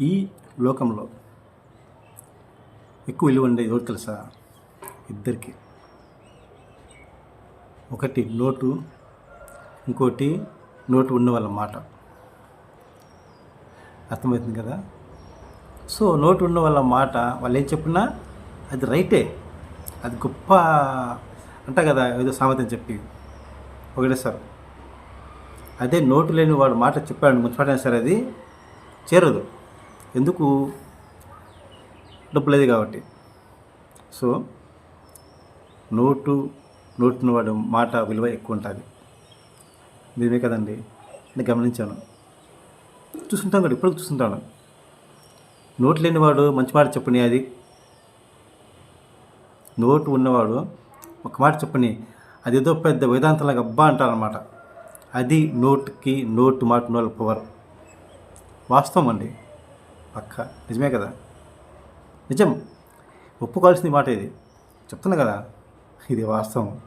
ఈ లోకంలో ఎక్కువ విలువ ఉండేది ఎవరు తెలుసా? ఇద్దరికి. ఒకటి నోటు ఇంకోటి నోటు ఉన్న వాళ్ళ మాట. అర్థమవుతుంది కదా? సో నోటు ఉన్న వాళ్ళ మాట వాళ్ళు ఏం చెప్పినా అది రైటే. అది గొప్ప అంట కదా ఏదో సామెతం చెప్పి. ఒకటే సార్. అదే నోటు లేని వాడు మాట చెప్పాడు మున్సిపాలిటీ సరే అది చేరదు. ఎందుకు? డబ్బు లేదు కాబట్టి. సో నోటు నోటును వాడు మాట విలువ ఎక్కువ ఉంటుంది. నిజమే కదండి. నేను గమనించాను. చూస్తుంటాం కూడా ఇప్పుడు చూస్తుంటాను. నోటు లేనివాడు మంచి మాట చెప్పని అది. నోటు ఉన్నవాడు ఒక మాట చెప్పని అదేదో పెద్ద వేదాంతంలాగా అబ్బా అంటారనమాట అది నోటుకి నోటు మాట ఉన్న వాళ్ళ పవర్ వాస్తవం అండి. పక్క నిజమే కదా? నిజం. ఒప్పుకోవాల్సిన మాట ఇది. చెప్తున్నా కదా? ఇది వాస్తవం.